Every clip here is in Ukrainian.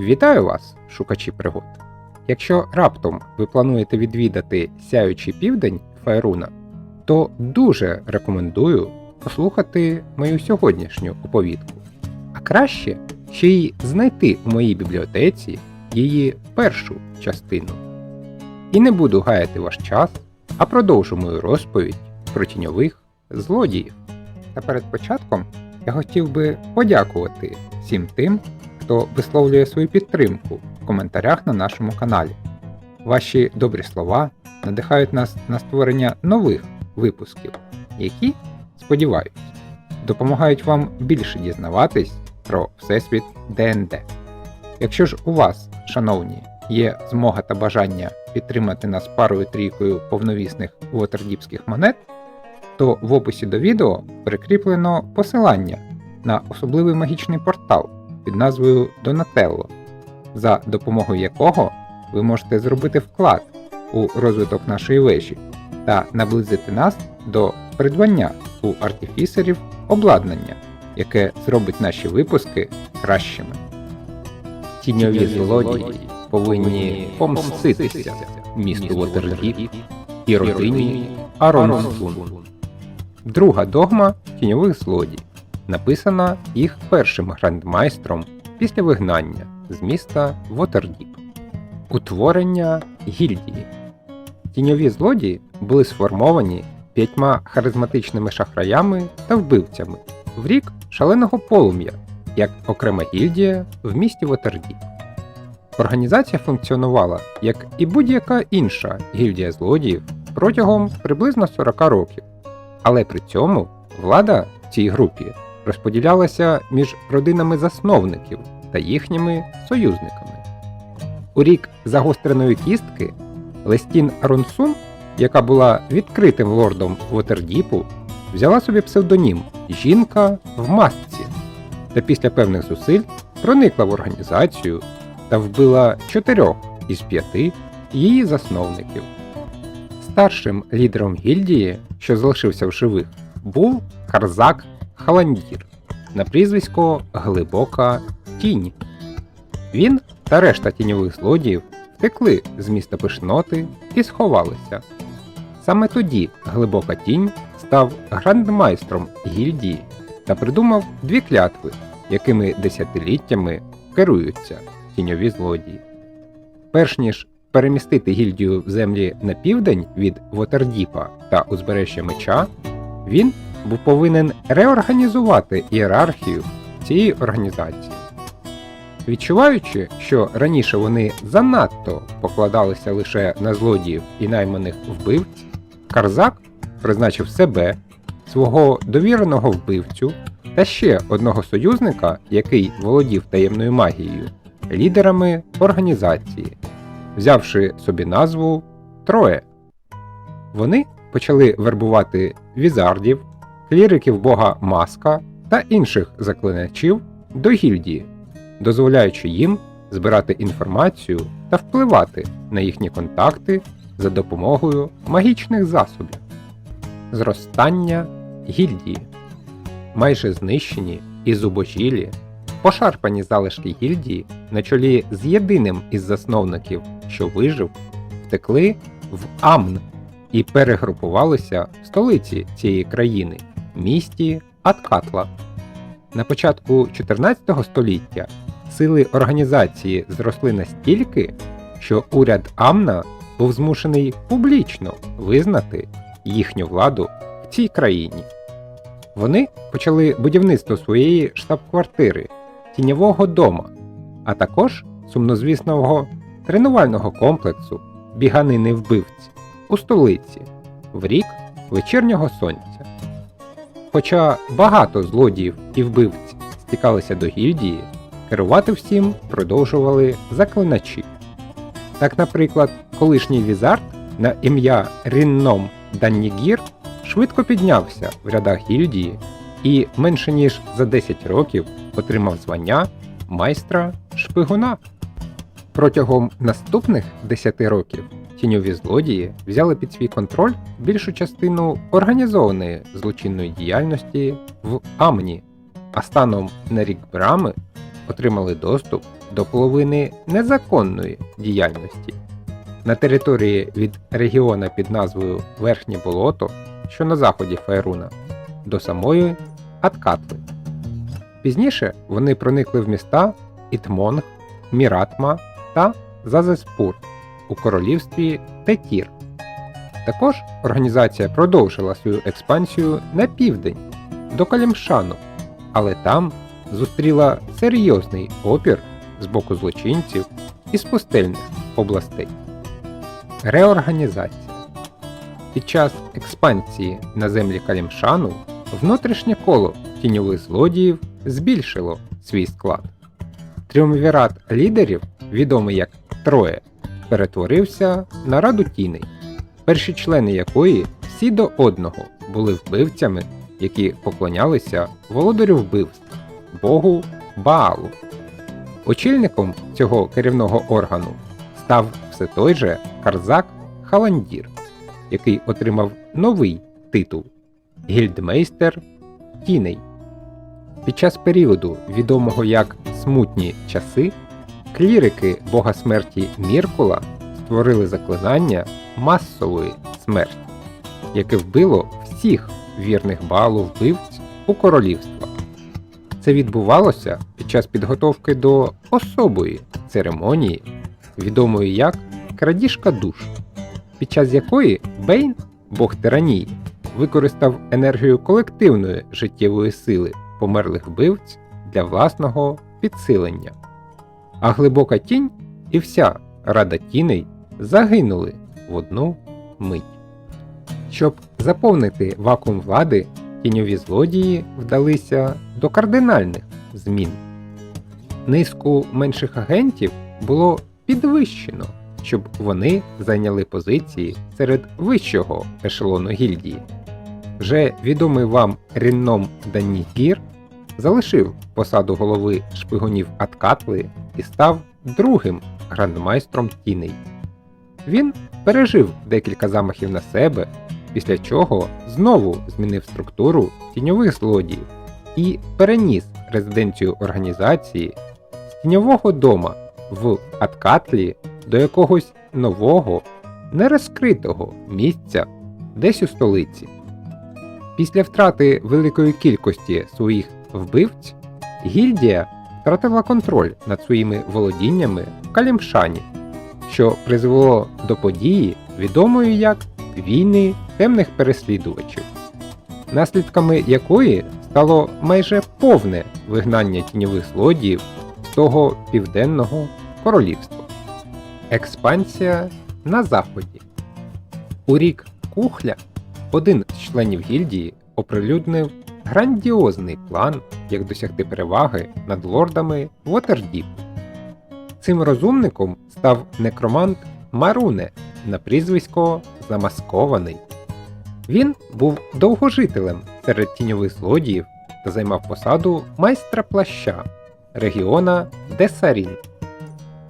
Вітаю вас, шукачі пригод! Якщо раптом ви плануєте відвідати сяючий південь Файруна, то дуже рекомендую послухати мою сьогоднішню оповідку. А краще ще й знайти у моїй бібліотеці її першу частину. І не буду гаяти ваш час, а продовжу мою розповідь про тіньових злодіїв. Та перед початком я хотів би подякувати всім тим, хто висловлює свою підтримку в коментарях на нашому каналі. Ваші добрі слова надихають нас на створення нових випусків, які, сподіваюсь, допомагають вам більше дізнаватись про Всесвіт ДНД. Якщо ж у вас, шановні, є змога та бажання підтримати нас парою трійкою повновісних вотердіпських монет, то в описі до відео прикріплено посилання на особливий магічний портал під назвою Donatello, за допомогою якого ви можете зробити вклад у розвиток нашої вежі та наблизити нас до придбання у артифісерів обладнання, яке зробить наші випуски кращими. Тіньові злодії повинні помститися місту Вотердіп і родині Аронсун. Друга догма тіньових злодій, написана їх першим грандмайстром після вигнання з міста Вотердіп. Утворення гільдії. Тіньові злодії були сформовані п'ятьма харизматичними шахраями та вбивцями в рік шаленого полум'я, як окрема гільдія в місті Вотердіп. Організація функціонувала як і будь-яка інша гільдія злодіїв протягом приблизно 40 років, але при цьому влада в цій групі розподілялася між родинами засновників та їхніми союзниками. У рік загостреної кістки Лестін Аронсун, яка була відкритим лордом Вотердіпу, взяла собі псевдонім Жінка в масці та після певних зусиль проникла в організацію та вбила чотирьох із п'яти її засновників. Старшим лідером гільдії, що залишився в живих, був Харзак Халандір на прізвисько Глибока Тінь. Він та решта тіньових злодіїв втекли з міста Пишноти і сховалися. Саме тоді Глибока Тінь став грандмайстром гільдії та придумав дві клятви, якими десятиліттями керуються тіньові злодії. Перш ніж перемістити гільдію в землі на південь від Вотердіпа та узбережжя меча, він був повинен реорганізувати ієрархію цієї організації. Відчуваючи, що раніше вони занадто покладалися лише на злодіїв і найманих вбивць, Карзак призначив себе, свого довіреного вбивцю та ще одного союзника, який володів таємною магією, лідерами організації, взявши собі назву Троє. Вони почали вербувати візардів, кліриків бога Маска та інших заклиначів до гільдії, дозволяючи їм збирати інформацію та впливати на їхні контакти за допомогою магічних засобів. Зростання гільдії. Майже знищені і зубожілі, пошарпані залишки гільдії на чолі з єдиним із засновників, що вижив, втекли в Амн і перегрупувалися в столиці цієї країни місті Аткатла. На початку 14 століття сили організації зросли настільки, що уряд Амна був змушений публічно визнати їхню владу в цій країні. Вони почали будівництво своєї штаб-квартири, тіньового дома, а також сумнозвісного тренувального комплексу біганини вбивці у столиці в рік вечірнього сонця. Хоча багато злодіїв і вбивць стікалися до гільдії, керувати всім продовжували заклиначі. Так, наприклад, колишній візард на ім'я Рінном Даннігір швидко піднявся в рядах гільдії і менше ніж за 10 років отримав звання майстра шпигуна. Протягом наступних 10 років тіньові злодії взяли під свій контроль більшу частину організованої злочинної діяльності в Амні, а станом на рік брами отримали доступ до половини незаконної діяльності. На території від регіона під назвою Верхнє Болото, що на заході Файруна, до самої Аткатли. Пізніше вони проникли в міста Ітмонг, Міратма та Зазеспур у королівстві Тетір. Також організація продовжила свою експансію на південь до Калімшану, але там зустріла серйозний опір з боку злочинців із пустельних областей. Реорганізація під час експансії на землі Калімшану внутрішнє коло тіньових злодіїв збільшило свій склад. Тріумвірат лідерів, відомий як Троє, перетворився на раду тіней, перші члени якої всі до одного були вбивцями, які поклонялися володарю вбивств Богу Баалу. Очільником цього керівного органу став все той же Карзак Халандір, який отримав новий титул Гільдмейстер Тіней. Під час періоду, відомого як Смутні часи, клірики бога смерті Міркула створили заклинання масової смерті, яке вбило всіх вірних балу вбивць у королівства. Це відбувалося під час підготовки до особої церемонії, відомої як крадіжка душ, під час якої Бейн, бог тиранії, використав енергію колективної життєвої сили померлих вбивць для власного підсилення. А глибока тінь і вся рада тіней загинули в одну мить. Щоб заповнити вакуум влади, тіньові злодії вдалися до кардинальних змін. Низку менших агентів було підвищено, щоб вони зайняли позиції серед вищого ешелону гільдії. Вже відомий вам Рінном Данігір залишив посаду голови шпигунів Аткатли і став другим грандмайстром тіней. Він пережив декілька замахів на себе, після чого знову змінив структуру тіньових злодіїв і переніс резиденцію організації з тіньового дома в Аткатлі до якогось нового, нерозкритого місця десь у столиці. Після втрати великої кількості своїх вбивць, гільдія втратила контроль над своїми володіннями в Калімшані, що призвело до події, відомої як війни темних переслідувачів, наслідками якої стало майже повне вигнання тіньових злодіїв з того південного королівства. Експансія на заході. У рік Кухля один з членів гільдії оприлюднив грандіозний план, як досягти переваги над лордами Вотердіп. Цим розумником став некромант Маруне на прізвисько Замаскований. Він був довгожителем серед тіньових злодіїв та займав посаду майстра плаща регіона Десарін.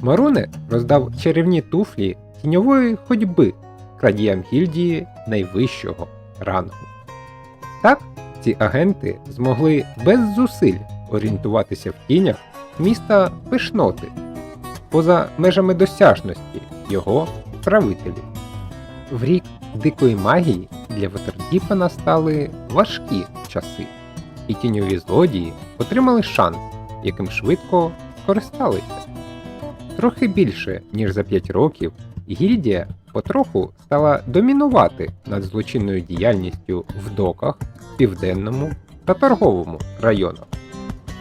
Маруне роздав чарівні туфлі тіньової ходьби крадіям гільдії найвищого рангу. Так, ці агенти змогли без зусиль орієнтуватися в тінях міста Пишноти поза межами досяжності його правителів. В рік дикої магії для Ватердіпа настали важкі часи, і тіньові злодії отримали шанс, яким швидко скористалися. Трохи більше, ніж за 5 років, гільдія потроху стала домінувати над злочинною діяльністю в доках, південному та торговому районах,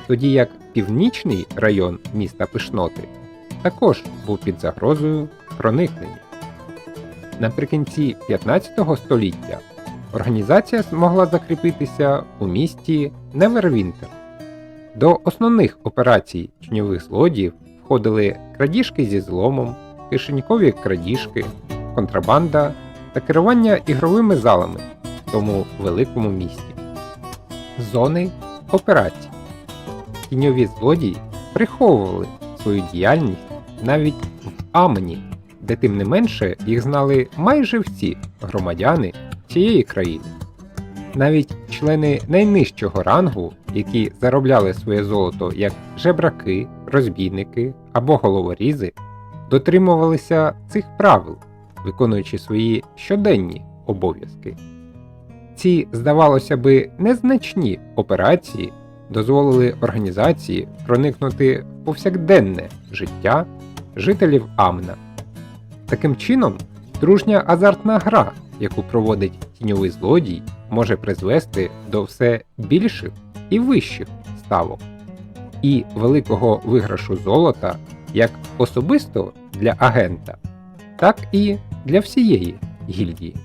тоді як північний район міста Пишноти також був під загрозою проникнення. Наприкінці 15 століття організація змогла закріпитися у місті Невервінтер. До основних операцій тіньових злодіїв входили крадіжки зі зломом, кишенькові крадіжки, контрабанда та керування ігровими залами в тому великому місті. Зони операцій. Тіньові злодії приховували свою діяльність навіть в Амені, де тим не менше їх знали майже всі громадяни цієї країни. Навіть члени найнижчого рангу, які заробляли своє золото як жебраки, розбійники або головорізи дотримувалися цих правил, виконуючи свої щоденні обов'язки. Ці, здавалося би, незначні операції дозволили організації проникнути в повсякденне життя жителів Амна. Таким чином, дружня азартна гра, яку проводить тіньовий злодій, може призвести до все більших і вищих ставок, і великого виграшу золота як особисто для агента, так і для всієї гільдії.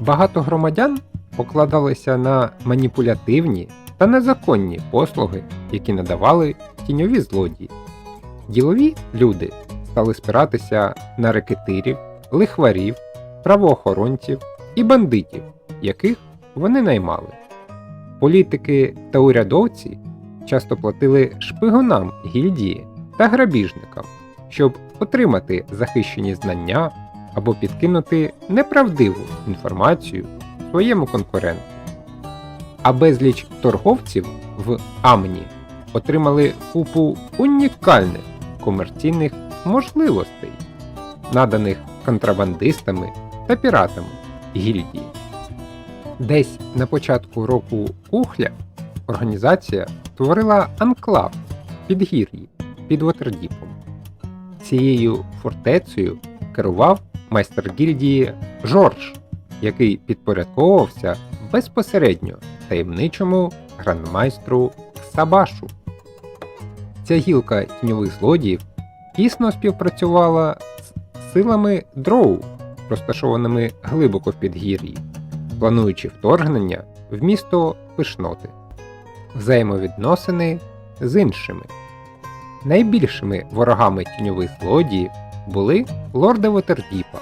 Багато громадян покладалися на маніпулятивні та незаконні послуги, які надавали тіньові злодії. Ділові люди стали спиратися на рекетирів, лихварів, правоохоронців і бандитів, яких вони наймали. Політики та урядовці часто платили шпигунам гільдії та грабіжникам, щоб отримати захищені знання або підкинути неправдиву інформацію своєму конкуренту. А безліч торговців в Амні отримали купу унікальних комерційних можливостей, наданих контрабандистами та піратами гільдії. Десь на початку року Кухля організація створила анклав підгір'ї під Вотердіпом. Цією фортецею керував майстер гільдії Жорж, який підпорядковувався безпосередньо таємничому грандмайстру Сабашу. Ця гілка тіньових злодіїв тісно співпрацювала з силами дроу, розташованими глибоко в підгір'ї, плануючи вторгнення в місто Пишноти, взаємовідносини з іншими. Найбільшими ворогами тіньових злодіїв були лорди Вотердіпа,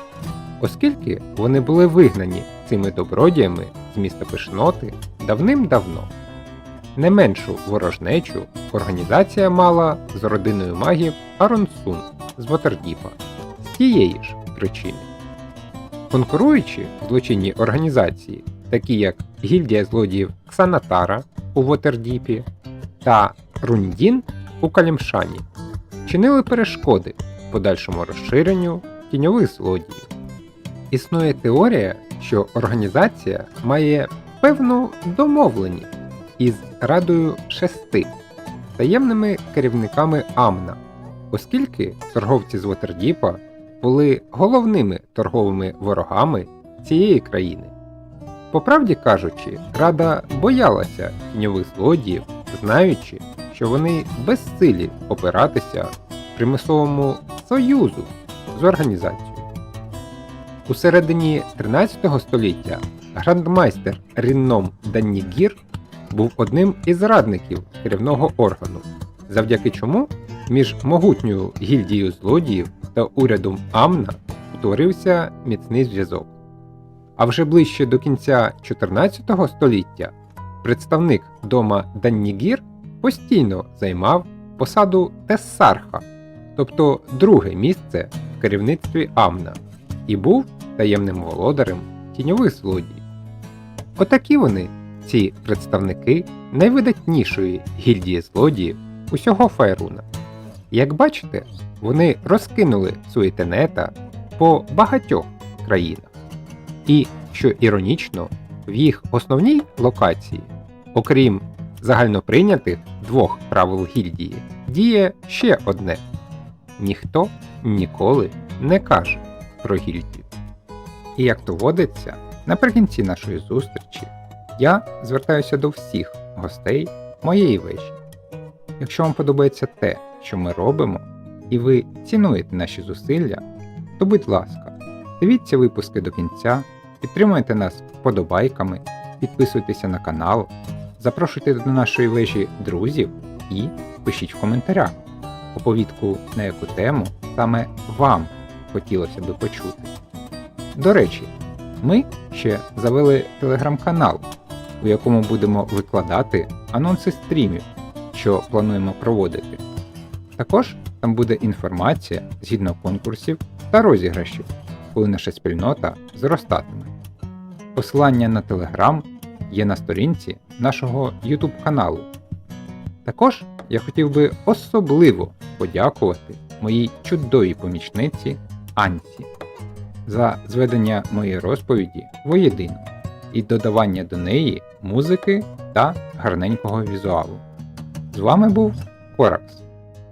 оскільки вони були вигнані цими добродіями з міста Пишноти давним-давно. Не меншу ворожнечу організація мала з родиною магів Аронсун з Вотердіпа з тієї ж причини. Конкуруючи злочинні організації, такі як Гільдія злодіїв Ксанатара у Вотердіпі та Рундін у Калімшані, чинили перешкоди подальшому розширенню тіньових злодіїв. Існує теорія, що організація має певну домовленість із Радою Шести, таємними керівниками Амна, оскільки торговці з Вотердіпа були головними торговими ворогами цієї країни. По правді кажучи, Рада боялася тіньових злодіїв, знаючи, що вони безсилі опиратися примусовому союзу з організацією. У середині 13 століття грандмайстер Рінном Даннігір був одним із радників керівного органу, завдяки чому між могутньою гільдією злодіїв та урядом Амна утворився міцний зв'язок. А вже ближче до кінця 14 століття представник дома Даннігір постійно займав посаду Тессарха, тобто друге місце в керівництві Амна, і був таємним володарем тіньових злодіїв. Отакі вони, ці представники найвидатнішої гільдії злодіїв усього Файруна. Як бачите, вони розкинули свої тенета по багатьох країнах. І, що іронічно, в їх основній локації, окрім загальноприйнятих двох правил гільдії, діє ще одне: ніхто ніколи не каже про гільдію. І як то водиться, наприкінці нашої зустрічі я звертаюся до всіх гостей моєї вежі. Якщо вам подобається те, що ми робимо, і ви цінуєте наші зусилля, то будь ласка, дивіться випуски до кінця, підтримуйте нас вподобайками, підписуйтеся на канал, запрошуйте до нашої вежі друзів і пишіть в коментарях оповідку на яку тему саме вам хотілося би почути. До речі, ми ще завели телеграм-канал, у якому будемо викладати анонси стрімів, що плануємо проводити. Також там буде інформація згідно конкурсів та розіграшів, коли наша спільнота зростатиме. Посилання на Telegram є на сторінці нашого YouTube каналу. Також, я хотів би особливо подякувати моїй чудовій помічниці Анці за зведення моєї розповіді воєдино і додавання до неї музики та гарненького візуалу. З вами був Коракс.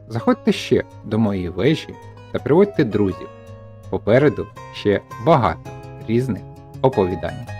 Заходьте ще до моєї вежі та приводьте друзів. Попереду ще багато різних оповідань.